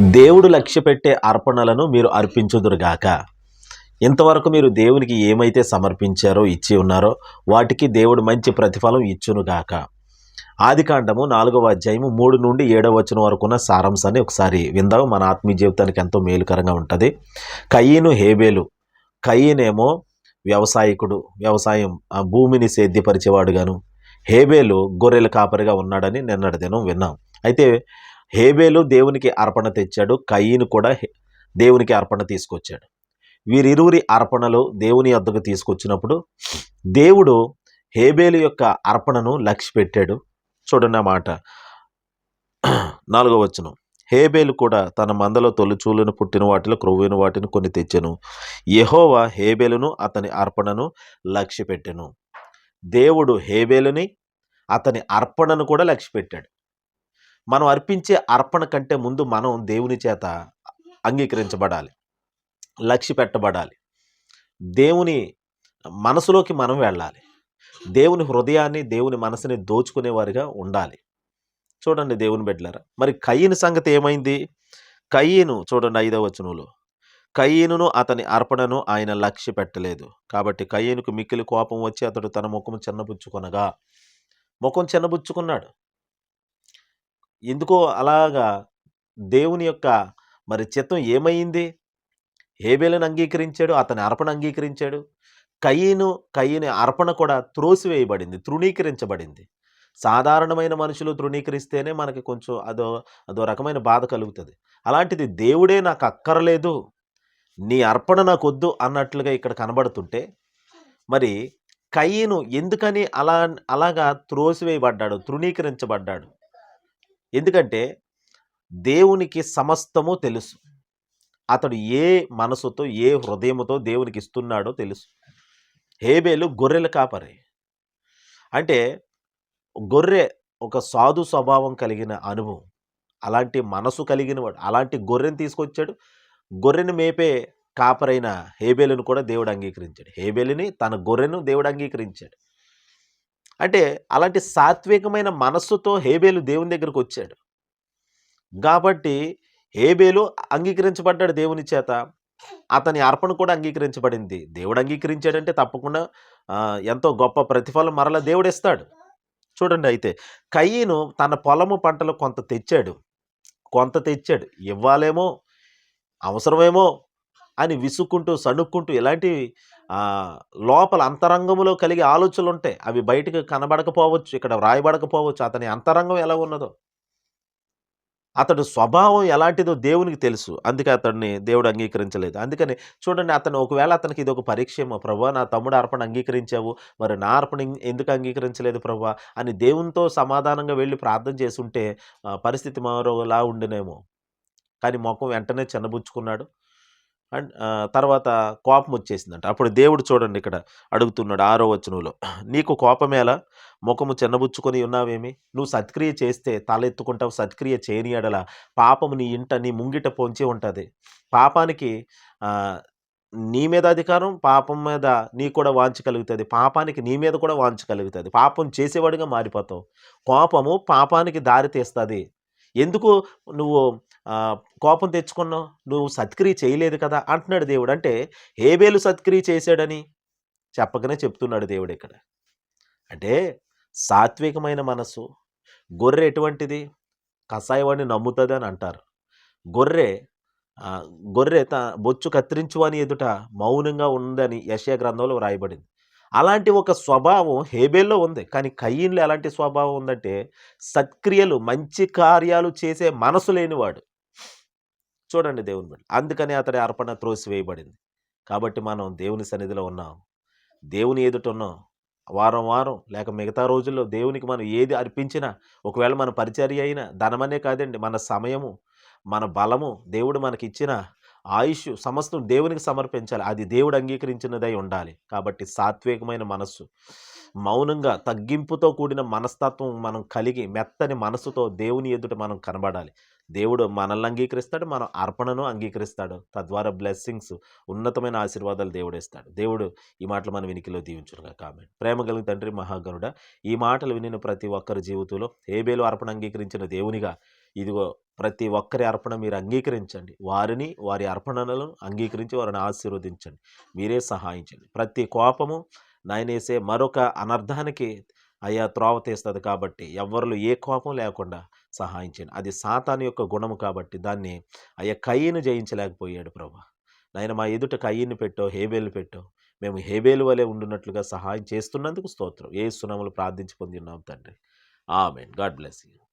దేవుడు లక్ష్యపెట్టే అర్పణలను మీరు అర్పించుదురుగాక. ఇంతవరకు మీరు దేవునికి ఏమైతే సమర్పించారో ఇచ్చి ఉన్నారో వాటికి దేవుడు మంచి ప్రతిఫలం ఇచ్చునుగాక. ఆది కాండము నాలుగవ అధ్యాయము మూడు నుండి ఏడవ వచనం వరకు ఉన్న సారాంశాన్ని ఒకసారి విందాం. మన ఆత్మీయ జీవితానికి ఎంతో మేలుకరంగా ఉంటుంది. కయ్యను హేబేలు. కయ్యనేమో వ్యవసాయకుడు వ్యవసాయం ఆ భూమిని సేద్యపరిచేవాడుగాను. హేబేలు గొర్రెల కాపరిగా ఉన్నాడని నిన్నటి దినం విన్నాం. అయితే హేబేలు దేవునికి అర్పణ తెచ్చాడు. కయ్యిను కూడా హే- దేవునికి అర్పణ తీసుకొచ్చాడు. వీరిరువురి అర్పణలు దేవుని వద్దకు తీసుకొచ్చినప్పుడు దేవుడు హేబేలు యొక్క అర్పణను లక్ష్య పెట్టాడు చూడండి ఆ మాట. నాలుగో వచనం. హేబేలు కూడా తన మందలో తొలిచూలను పుట్టిన వాటిలో క్రొవ్విన వాటిని కొన్ని తెచ్చెను. యహోవా హేబేలును అతని అర్పణను లక్ష్య పెట్టెను దేవుడు హేబేలుని అతని అర్పణను కూడా లక్ష్య పెట్టాడు మనం అర్పించే అర్పణ కంటే ముందు మనం దేవుని చేత అంగీకరించబడాలి. లక్ష్య పెట్టబడాలి. దేవుని మనసులోకి మనం వెళ్ళాలి. దేవుని హృదయాన్ని దేవుని మనసుని దోచుకునేవారిగా ఉండాలి. చూడండి దేవుని బిడ్డలారా మరి కయ్యని సంగతి ఏమైంది? కయ్యను చూడండి ఐదవ వచనంలో కయ్యను అతని అర్పణను ఆయన లక్ష్య పెట్టలేదు. కాబట్టి కయ్యనుకు మిక్కిలి కోపం వచ్చి అతడు తన ముఖం చిన్నబుచ్చుకొనగా ముఖం చిన్నబుచ్చుకున్నాడు. ఎందుకో అలాగా దేవుని యొక్క మరి చిత్తం ఏమైంది హేబేలను అంగీకరించాడు అతని అర్పణ అంగీకరించాడు. కయ్యను కయ్యని అర్పణ కూడా త్రోసివేయబడింది తృణీకరించబడింది. సాధారణమైన మనుషులు తృణీకరిస్తేనే మనకి కొంచెం అదో అదో రకమైన బాధ కలుగుతుంది. అలాంటిది దేవుడే నాకు అక్కరలేదు నీ అర్పణ నాకు వద్దు అన్నట్లుగా ఇక్కడ కనబడుతుంటే మరి కయ్యను ఎందుకని అలా అలాగా త్రోసివేయబడ్డాడు తృణీకరించబడ్డాడు? ఎందుకంటే దేవునికి సమస్తము తెలుసు. అతడు ఏ మనసుతో ఏ హృదయముతో దేవునికి ఇస్తున్నాడో తెలుసు. హేబేలు గొర్రెల కాపరి. అంటే గొర్రె ఒక సాధు స్వభావం కలిగిన అనుభవం. అలాంటి మనసు కలిగిన వాడు అలాంటి గొర్రెని తీసుకొచ్చాడు. గొర్రెను మేపే కాపరైన హేబేలును కూడా దేవుడు అంగీకరించాడు. హేబేలుని తన గొర్రెను దేవుడు అంగీకరించాడు. అంటే అలాంటి సాత్వికమైన మనస్సుతో హేబేలు దేవుని దగ్గరకు వచ్చాడు. కాబట్టి హేబేలు అంగీకరించబడ్డాడు దేవుని చేత. అతని అర్పణ కూడా అంగీకరించబడింది. దేవుడు అంగీకరించాడంటే తప్పకుండా ఎంతో గొప్ప ప్రతిఫలం మరలా దేవుడు ఇస్తాడు. చూడండి అయితే కయ్యను తన పొలము పంటలు కొంత తెచ్చాడు. కొంత తెచ్చాడు. ఇవ్వాలేమో అవసరమేమో అని విసుక్కుంటూ సణుక్కుంటూ ఇలాంటి లోపల అంతరంగంలో కలిగే ఆలోచనలు ఉంటాయి అవి బయటకు కనబడకపోవచ్చు ఇక్కడ వ్రాయబడకపోవచ్చు అతని అంతరంగం ఎలా ఉన్నదో. అతడు స్వభావం ఎలాంటిదో దేవునికి తెలుసు. అందుకే అతన్ని దేవుడు అంగీకరించలేదు. అందుకని చూడండి అతను ఒకవేళ అతనికి ఇది ఒక పరీక్ష ఏమో ప్రభా నా తమ్ముడు అర్పణ అంగీకరించావు మరి నా అర్పణ ఎందుకు అంగీకరించలేదు ప్రభా? అని దేవునితో సమాధానంగా వెళ్ళి ప్రార్థన చేస్తుంటే పరిస్థితి మరోలా ఉండినేమో. కానీ మొఖం వెంటనే చిన్నబుచ్చుకున్నాడు అండ్ తర్వాత కోపం వచ్చేసిందంట. అప్పుడు దేవుడు చూడండి ఇక్కడ అడుగుతున్నాడు ఆరో వచనంలో. నీకు కోపమేలా ముఖము చిన్నబుచ్చుకొని ఉన్నావేమి? నువ్వు సత్క్రియ చేస్తే తలెత్తుకుంటావు సత్క్రియ చేయని ఎడల పాపము నీ ఇంట నీ ముంగిట పొంచి ఉంటుంది. పాపానికి నీ మీద అధికారం పాపం మీద నీ కూడా వాంచ కలుగుతుంది. పాపానికి నీ మీద కూడా వాంచ కలుగుతుంది. పాపం చేసేవాడిగా మారిపోతావు. కోపము పాపానికి దారి తీస్తుంది. ఎందుకు నువ్వు కోపం తెచ్చుకున్నావు? నువ్వు సత్క్రియ చేయలేదు కదా అంటున్నాడు దేవుడు. అంటే హేబేలు సత్క్రియ చేశాడని చెప్పకనే చెప్తున్నాడు దేవుడు ఇక్కడ. అంటే సాత్వికమైన మనసు గొర్రె ఎటువంటిది? కషాయవాడిని నమ్ముతుంది అని అంటారు. గొర్రె గొర్రె త బొచ్చు కత్తిరించు అని ఎదుట మౌనంగా ఉందని యశయ గ్రంథంలో వ్రాయబడింది. అలాంటి ఒక స్వభావం హేబేల్లో ఉంది. కానీ కయ్యిన్లో ఎలాంటి స్వభావం ఉందంటే సత్క్రియలు మంచి కార్యాలు చేసే మనసు లేనివాడు. చూడండి దేవుని బిడ్డ. అందుకని అతడి అర్పణ త్రోసివేయబడింది. కాబట్టి మనం దేవుని సన్నిధిలో ఉన్నాం. దేవుని ఎదుట ఉన్నాం. వారం వారం లేక మిగతా రోజుల్లో దేవునికి మనం ఏది అర్పించినా ఒకవేళ మన పరిచర్య అయినా ధనమనే కాదండి మన సమయము మన బలము దేవుడు మనకి ఇచ్చిన ఆయుష్ సమస్తం దేవునికి సమర్పించాలి. అది దేవుడు అంగీకరించినదై ఉండాలి. కాబట్టి సాత్వికమైన మనస్సు మౌనంగా తగ్గింపుతో కూడిన మనస్తత్వం మనం కలిగి మెత్తని మనసుతో దేవుని ఎదుట మనం కనబడాలి. దేవుడు మనల్ని అంగీకరిస్తాడు మనం అర్పణను అంగీకరిస్తాడు. తద్వారా బ్లెస్సింగ్స్ ఉన్నతమైన ఆశీర్వాదాలు దేవుడు ఇస్తాడు దేవుడు ఈ మాటలు మన వినికిలో దీవించునుగా కామెంట్ ప్రేమ కలిగిన తండ్రి మహాగనుడ ఈ మాటలు వినిన ప్రతి ఒక్కరి జీవితంలో హేబేలు అర్పణ అంగీకరించిన దేవునిగా ఇదిగో ప్రతి ఒక్కరి అర్పణ మీరు అంగీకరించండి. వారిని వారి అర్పణలను అంగీకరించి వారిని ఆశీర్వదించండి. మీరే సహాయించండి ప్రతి కోపము నాయనేసే మరొక అనర్థానికి అయ్యా త్రోవ తీస్తుంది కాబట్టి ఎవరిలో ఏ కోపం లేకుండా సహాయించండి అది సాతాను యొక్క గుణము కాబట్టి దాన్ని అయ్యా కయ్యను జయించలేకపోయాడు ప్రభా. నాయన మా ఎదుట కయ్యను పెట్టో హేబేలు పెట్టో. మేము హేబేలు వలె ఉండున్నట్లుగా సహాయం చేస్తున్నందుకు స్తోత్రం. ఏ సునములు ప్రార్థించి పొంది ఉన్నాం తండ్రి. ఆమెన్. God bless you.